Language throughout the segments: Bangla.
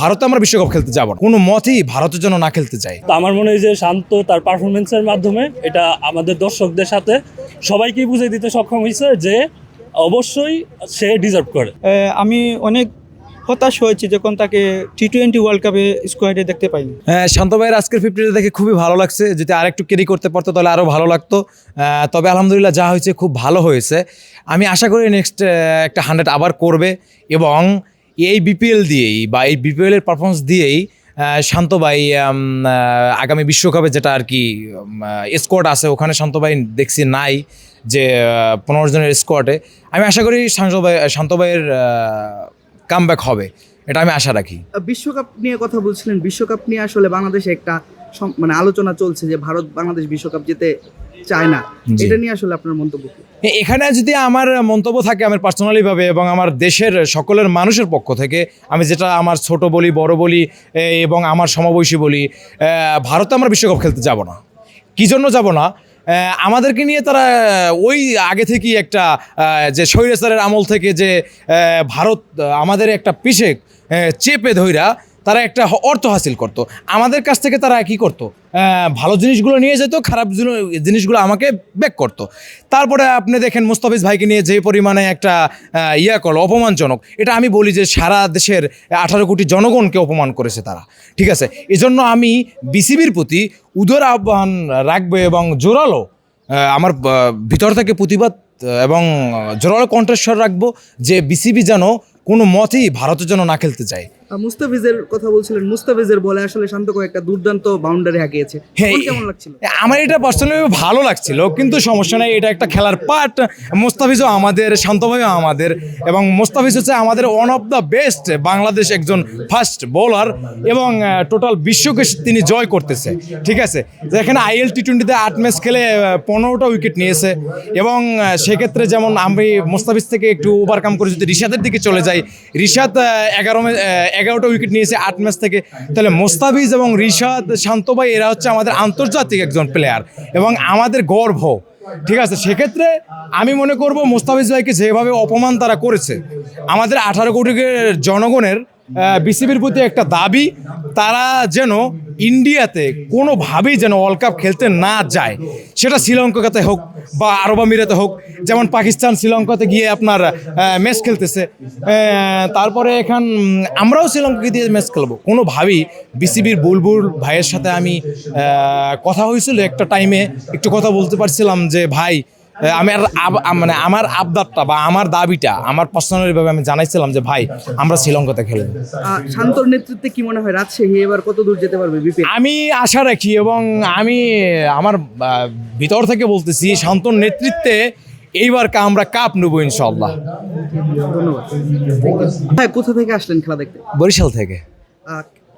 ভারতে আমরা বিশ্বকাপ খেলতে যাব না। কোনো মতেই ভারতের জন্য না খেলতে চাই। তো আমার মনে হয় যে শান্ত তার পারফরমেন্সের মাধ্যমে এটা আমাদের দর্শকদের সাথে সবাইকেই বুঝিয়ে দিতে সক্ষম হয়েছে যে অবশ্যই সে ডিজার্ভ করে। আমি অনেক হতাশ হয়েছি যখন তাকে টি টোয়েন্টি ওয়ার্ল্ড কাপে স্কোয়াডে দেখতে পাইনি। হ্যাঁ, শান্ত ভাইয়ের আজকের ফিফটিটা দেখে খুবই ভালো লাগছে। যদি আরেকটু ক্যারি করতে পারতো তাহলে আরও ভালো লাগতো। তবে আলহামদুলিল্লাহ যা হয়েছে খুব ভালো হয়েছে। আমি আশা করি নেক্সট একটা হান্ড্রেড আবার করবে এবং এই বিপিএল দিয়েই বা এই বিপিএলের পারফরমেন্স দিয়েই শান্ত ভাই আগামী বিশ্বকাপে যেটা আর কি স্কোয়াড আছে, ওখানে শান্ত ভাই দেখছি নাই যে পনেরো জনের স্কোয়াডে আমি আশা করি শান্ত ভাই, শান্ত ভাইয়ের কাম হবে, এটা আমি আশা রাখি। বিশ্বকাপ নিয়ে কথা বলছিলেন। বিশ্বকাপ নিয়ে আসলে বাংলাদেশে একটা মানে আলোচনা চলছে যে ভারত, বাংলাদেশ বিশ্বকাপ যেতে চায় না। এটা নিয়ে আসলে আপনার মন্তব্য কি? এখানে যদি আমার মন্তব্য থাকে আমার পার্সোনালি ভাবে এবং আমার দেশের সকলের মানুষের পক্ষ থেকে আমি যেটা আমার ছোট বলি বড় বলি এবং আমার সমবয়সী বলি ভারতে আমরা বিশ্বকাপ খেলতে যাব না কী জন্য যাব না আমাদেরকে নিয়ে তারা ওই আগে থেকেই একটা যে স্বৈরাচারের আমল থেকে যে ভারত আমাদের একটা পিছে চেপে ধইরা তারা একটা অর্থ হাসিল করতো। আমাদের কাছ থেকে তারা কি করতো? ভালো জিনিসগুলো নিয়ে যেত, খারাপ জিনিসগুলো আমাকে ব্যাক করতো। তারপরে আপনি দেখেন মুস্তাফিজ ভাইকে নিয়ে যে পরিমাণে একটা ইয়া করল, অপমানজনক। এটা আমি বলি যে সারা দেশের আঠারো কোটি জনগণকে অপমান করেছে তারা। ঠিক আছে? এজন্য আমি বিসিবির প্রতি উদর আহ্বান রাখব এবং জোরালো আমার ভিতর থেকে প্রতিবাদ এবং জোরালো কণ্ঠস্বর রাখব যে বিসিবি যেন কোনো মতেই ভারতের জন্য না খেলতে চায়। মুস্তাফিজের কথা বলছিলেন মুস্তাফিজের বলে আসলে শান্তক একটা দুর্দান্ত বাউন্ডারি হাঁকিয়েছে। হ্যাঁ, কেমন লাগছিল? আমার এটা পার্সোনালি ভালো লাগছিল কিন্তু সমস্যা নেই এটা একটা খেলার পার্ট মোস্তাফিজও আমাদের শান্তভাইও আমাদের এবং মোস্তাফিজ হচ্ছে আমাদের one of the best Bangladesh একজন ফার্স্ট বোলার এবং টোটাল বিশ্বকে তিনি জয় করতেছে ঠিক আছে? যেখানে আইএল টি টোয়েন্টিতে আট ম্যাচ খেলে পনেরোটা উইকেট নিয়েছে এবং সেক্ষেত্রে যেমন আমি মোস্তাফিজ থেকে একটু ওভারকাম করে যদি রিশাদের দিকে চলে যাই রিশাদ এগারো এগারোটা উইকেট নিয়েছে আট ম্যাচ থেকে। তাহলে মোস্তাফিজ এবং রিশাদ শান্ত ভাই, এরা হচ্ছে আমাদের আন্তর্জাতিক একজন প্লেয়ার এবং আমাদের গর্ব ঠিক আছে? সেক্ষেত্রে আমি মনে করব মোস্তাফিজ ভাইকে যেভাবে অপমান তারা করেছে, আমাদের আঠারো কোটি জনগণের বিসিবির প্রতি একটা দাবি, তারা যেন ইন্ডিয়াতে কোনোভাবেই যেন ওয়ার্ল্ড কাপ খেলতে না যায়। সেটা শ্রীলঙ্কাতে হোক বা আরব আমিরাতে হোক, যেমন পাকিস্তান শ্রীলঙ্কাতে গিয়ে আপনার ম্যাচ খেলতেছে। তারপরে এখান আমরাও শ্রীলঙ্কাকে দিয়ে ম্যাচ খেলব। কোনোভাবেই বিসিবির বুলবুল ভাইয়ের সাথে আমি কথা হয়েছিল একটা টাইমে একটু কথা বলতে পারছিলাম যে, ভাই আমার মানে আমার আবদারটা বা আমার দাবিটা আমার পার্সোনালিভাবে আমি জানাইছিলাম যে ভাই আমরা শ্রীলঙ্কাতে খেলব। শান্তর নেতৃত্বে কি মনে হয় রাজশাহী এবার কত দূর যেতে পারবে আমি আশা রাখি এবং আমি আমার ভিতর থেকে বলতেছি শান্তর নেতৃত্বে এইবার কা- আমরা কাপ নেব ইনশাল্লাহ ধন্যবাদ। কোথা থেকে আসলেন খেলা দেখতে? বরিশাল থেকে।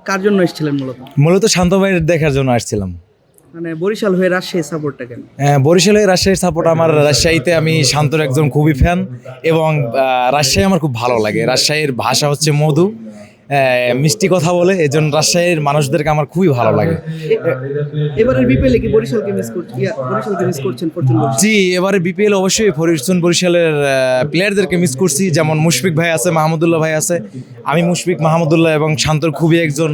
কার জন্য এসেছিলেন মূলত? মূলত শান্ত ভাইয়ের দেখার জন্য আসছিলাম। মানে বরিশাল হয়ে রাজশাহী সাপোর্টটা কেন? আহ, বরিশালে রাজশাহীর সাপোর্ট আমার রাজশাহীতে আমি শান্তর একজন খুবই ফ্যান এবং রাজশাহী আমার খুব ভালো লাগে। রাজশাহীর ভাষা হচ্ছে মধু। মিষ্টি কথা বলে এজন্য রাজশাহীর মানুষদেরকে আমার খুবই ভালো লাগে। এবারের বিপিএলে কি বরিশালকে মিস করছেন বরিশালকে মিস করছেন জি এবারে বিপিএল অবশ্যই ফরিদুন বরিশালের প্লেয়ারদেরকে মিস করছি। যেমন মুশফিক ভাই আছে মাহমুদুল্লাহ ভাই আছে। আমি মুশফিক মাহমুদুল্লাহ এবং শান্তর খুবই একজন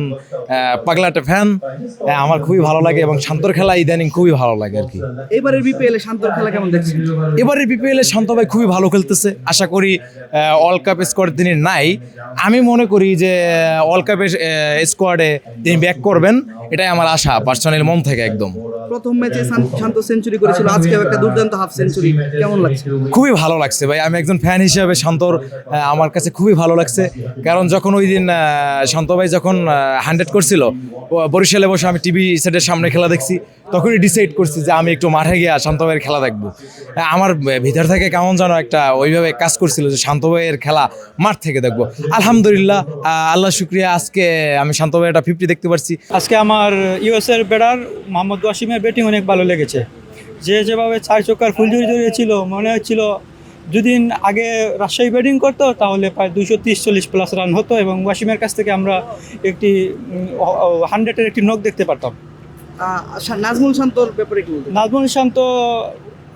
পাগলাটে ফ্যান আমার খুবই ভালো লাগে এবং শান্তর খেলা ইদানিং খুবই ভালো লাগে আর কি। এবারের এ শান্তর খেলা কেমন দেখছেন? এবারের বিপিএল এ শান্ত ভাই খুবই ভালো খেলতেছে। আশা করি ওয়ার্ল্ড কাপ স্কোয়াড তিনি নাই। আমি মনে করি যে ওয়ার্ল্ড কাপের স্কোয়াডে তিনি ব্যাক করবেন। এটাই আমার আশা পার্সোনাল মন থেকে একদম। প্রথম ম্যাচে শান্ত সেঞ্চুরি করেছিল আজকেও একটা দুর্দান্ত হাফ সেঞ্চুরি কেমন লাগছে? খুবই ভালো লাগছে ভাই আমি একজন ফ্যান হিসেবে শান্তর আমার কাছে খুবই ভালো লাগছে। কারণ যখন ওই দিন শান্ত ভাই যখন হান্ড্রেড করছিল বরিশালে বসে আমি টিভি সেটের সামনে খেলা দেখছি। তখনই ডিসাইড করছি যে আমি একটু মাঠে গিয়ে শান্ত ভাইয়ের খেলা দেখব। আহ, আমার ভিতর থেকে কেমন যেন একটা ওইভাবে কাজ করছিল যে শান্ত ভাইয়ের খেলা মাঠ থেকে দেখব। আলহামদুলিল্লাহ আল্লাহ শুক্রিয়া আজকে আমি শান্ত ভাইয়ের একটা ফিফটি দেখতে পারছি। আজকে আমার ইউএসের ব্যাটার মোহাম্মদ ওয়াসিমের ব্যাটিং অনেক ভালো লেগেছে। যে যেভাবে চার চক্কার ফুলঝুরি জড়িয়েছিল মনে হচ্ছিল দুদিন আগে রাজশাহী ব্যাটিং করতো তাহলে প্রায় দুশো তিরিশ চল্লিশ প্লাস রান হতো এবং ওয়াসিমের কাছ থেকে আমরা একটি হান্ড্রেডের একটি নখ দেখতে পারতাম। নাজমুল শান্তর ব্যাপারে কি নাজমুল শান্ত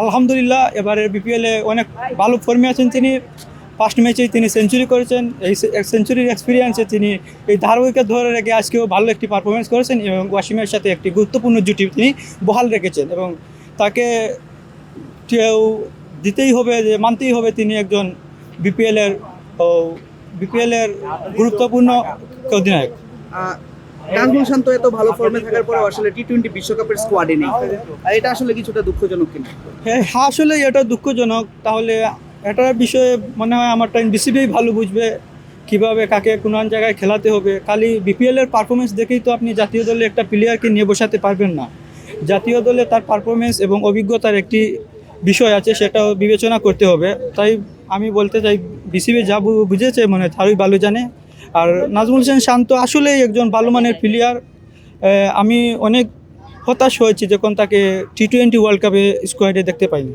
আলহামদুলিল্লাহ এবারে বিপিএলে অনেক ভালো ফর্মে আছেন তিনি। ফার্স্ট ম্যাচেই তিনি সেঞ্চুরি করেছেন এই সেঞ্চুরির এক্সপিরিয়েন্সে তিনি এই ধারাবাহিকতা ধরে রেখে আজকেও ভালো একটি পারফরমেন্স করেছেন এবং ওয়াসিমের সাথে একটি গুরুত্বপূর্ণ জুটি তিনি বহাল রেখেছেন এবং তাকে কেউ দিতেই হবে যে মানতেই হবে তিনি একজন বিপিএলের বিপিএলের গুরুত্বপূর্ণ অধিনায়ক। নাজমুল শান্ত এত ভালো ফর্মে থাকার পরেও আসলে টি টোয়েন্টি বিশ্বকাপের স্কোয়াডে নেই। এটা আসলে কিছুটা দুঃখজনক কিনা? হ্যাঁ আসলে এটা দুঃখজনক। তাহলে এটার বিষয়ে মনে হয় আমার টাইম বিসিবি ভালো বুঝবে কীভাবে, কাকে কোন জায়গায় খেলাতে হবে। খালি বিপিএলের পারফরমেন্স দেখেই তো আপনি জাতীয় দলে একটা প্লেয়ারকে নিয়ে বসাতে পারবেন না। জাতীয় দলে তার পারফরমেন্স এবং অভিজ্ঞতার একটি বিষয় আছে, সেটাও বিবেচনা করতে হবে। তাই আমি বলতে চাই বিসিবি যা বুঝেছে মানে তারই ভালো জানে। আর নাজমুল হোসেন শান্ত আসলেই একজন ভালো মানের প্লেয়ার আমি অনেক হতাশ হয়েছি যখন তাকে টি টোয়েন্টি ওয়ার্ল্ড কাপে স্কোয়াডে দেখতে পাইনি।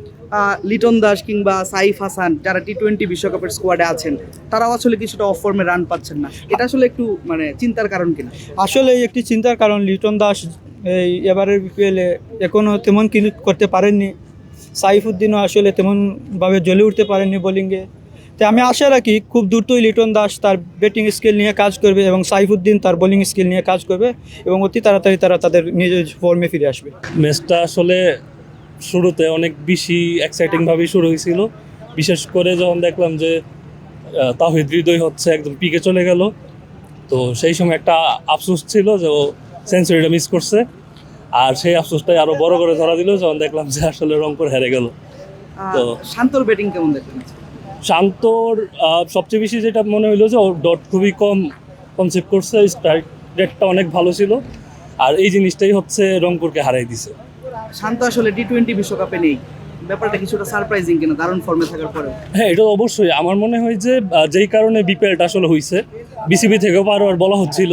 লিটন দাস কিংবা সাইফ হাসান যারা টি টোয়েন্টি বিশ্বকাপের স্কোয়াডে আছেন তারাও আসলে কিছুটা অফ ফর্মে রান পাচ্ছেন না। এটা আসলে একটু মানে চিন্তার কারণ কিনা? আসলে একটি চিন্তার কারণ লিটন দাস এই এবারের বিপিএলে এখনও তেমন কিছু করতে পারেননি। সাইফুদ্দিনও আসলে তেমনভাবে জ্বলে উঠতে পারেননি বোলিংয়ে তো আমি আশা রাখি খুব দ্রুতই লিটন দাস তার ব্যাটিং স্কিল নিয়ে কাজ করবে এবং সাইফুদ্দিন তার বোলিং স্কিল নিয়ে কাজ করবে এবং অতি তাড়াতাড়ি তারা তাদের নিজ ফর্মে ফিরে আসবে। ম্যাচটা আসলে শুরুতে অনেক বেশি এক্সাইটিংভাবেই শুরু হয়েছিল। বিশেষ করে যখন দেখলাম যে তাহিদ হৃদয় হচ্ছে একদম পিকে চলে গেল। তো সেই সময় একটা আফসোস ছিল যে ও সেঞ্চুরিটা মিস করছে। আর সেই আফসোসটাই আরও বড় করে ধরা দিল যখন দেখলাম যে আসলে রংপুর হেরে গেল। তো- শান্তর ব্যাটিং কেমন দেখলেন? শান্তর সবচেয়ে বেশি যেটা মনে হইল যে ওর ডট খুবই কম কনসেপ্ট করছে স্ট্রাইক রেটটা অনেক ভালো ছিল। আর এই জিনিসটাই হচ্ছে রংপুরকে হারাই দিছে। শান্ত আসলে টি টোয়েন্টি বিশ্বকাপে নেই। ব্যাপারটা কিছুটা সারপ্রাইজিং কিনা দারুণ ফর্মে থাকার পরেও। হ্যাঁ এটা অবশ্যই। আমার মনে হয় যে যেই কারণে বিপিএলটা আসলে হয়েছে বিসিবি থেকেও বারবার বলা হচ্ছিল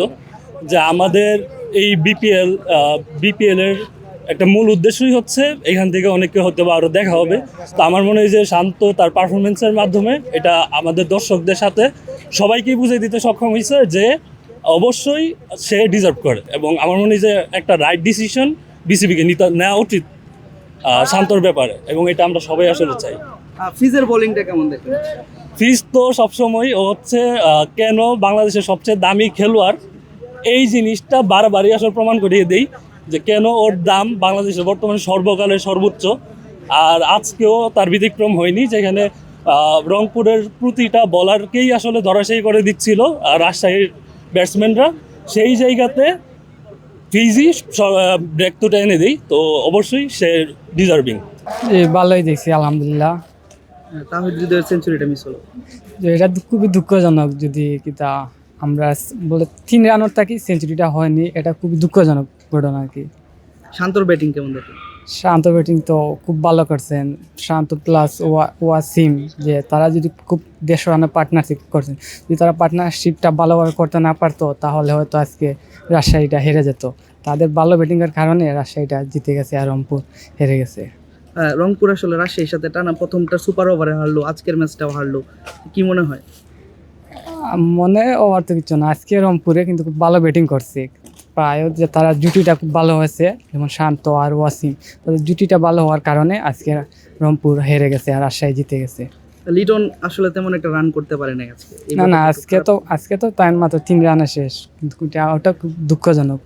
যে আমাদের এই বিপিএল বিপিএল এর একটা মূল উদ্দেশ্যই হচ্ছে এখান থেকে অনেককে হতে বা আরও দেখা হবে। তো আমার মনে হয় যে শান্ত তার পারফরমেন্সের মাধ্যমে এটা আমাদের দর্শকদের সাথে সবাইকেই বুঝে দিতে সক্ষম হয়েছে যে অবশ্যই সে ডিজার্ভ করে এবং আমার মনে হয় যে একটা রাইট ডিসিশন বিসিবিকে নিতে নেওয়া উচিত শান্তর ব্যাপারে এবং এটা আমরা সবাই আসলে চাই। ফিজের বোলিংটা কেমন দেখলেন? ফিজ তো সবসময় ও হচ্ছে কেন বাংলাদেশের সবচেয়ে দামি খেলোয়াড়? এই জিনিসটা বারবারই আসলে প্রমাণ করিয়ে দেই। যে কেন ওর দাম বাংলাদেশের বর্তমানে সর্বকালের সর্বোচ্চ আর আজকেও তার ব্যতিক্রম হয়নি যেখানে রংপুরের প্রতিটা বলারকেই আসলে ধরাশায়ী করে দিচ্ছিল আর রাজশাহীর ব্যাটসম্যানরা সেই জায়গাতে ফিজি ব্রেক তো এনে দিই তো অবশ্যই সে ডিজার্ভিং ভালোই দেখছি আলহামদুলিল্লাহ। সেঞ্চুরিটা মিস হলো? যে এটা খুবই দুঃখজনক যদি কিতা আমরা বলে তিন রানের থাকি সেঞ্চুরিটা হয়নি এটা খুবই দুঃখজনক। ঘটনা আর কি। শান্তর ব্যাটিং কেমন দেখলেন শান্ত ব্যাটিং তো খুব ভালো করছেন। শান্ত প্লাস ওয়া ওয়াসিম যে তারা যদি খুব দেড়শো রানের পার্টনারশিপ করছেন যদি তারা পার্টনারশিপটা ভালোভাবে করতে না পারতো তাহলে হয়তো আজকে রাজশাহীটা হেরে যেত। তাদের ভালো ব্যাটিংয়ের কারণে রাজশাহীটা জিতে গেছে আর রংপুর হেরে গেছে। আহ, রংপুর আসলে রাজশাহীর সাথে টানা প্রথমটা সুপার ওভারে হারলো আজকের ম্যাচটাও হারলো। কি মনে হয়? মনে ওভার তো কিছু না। আজকে রংপুরে কিন্তু খুব ভালো ব্যাটিং করছে। প্রায় যে তারা জুটিটা খুব ভালো হয়েছে যেমন শান্ত আর ওয়াসিম। তাদের জুটিটা ভালো হওয়ার কারণে আজকে রংপুর হেরে গেছে আর রাজশাহী জিতে গেছে। লিটন আসলে তেমন একটা রান করতে পারে না আজকে। না না আজকে তো আজকে তো তাই মাত্র তিন রানে শেষ। কিন্তু এটা- ওটা খুব দুঃখজনক।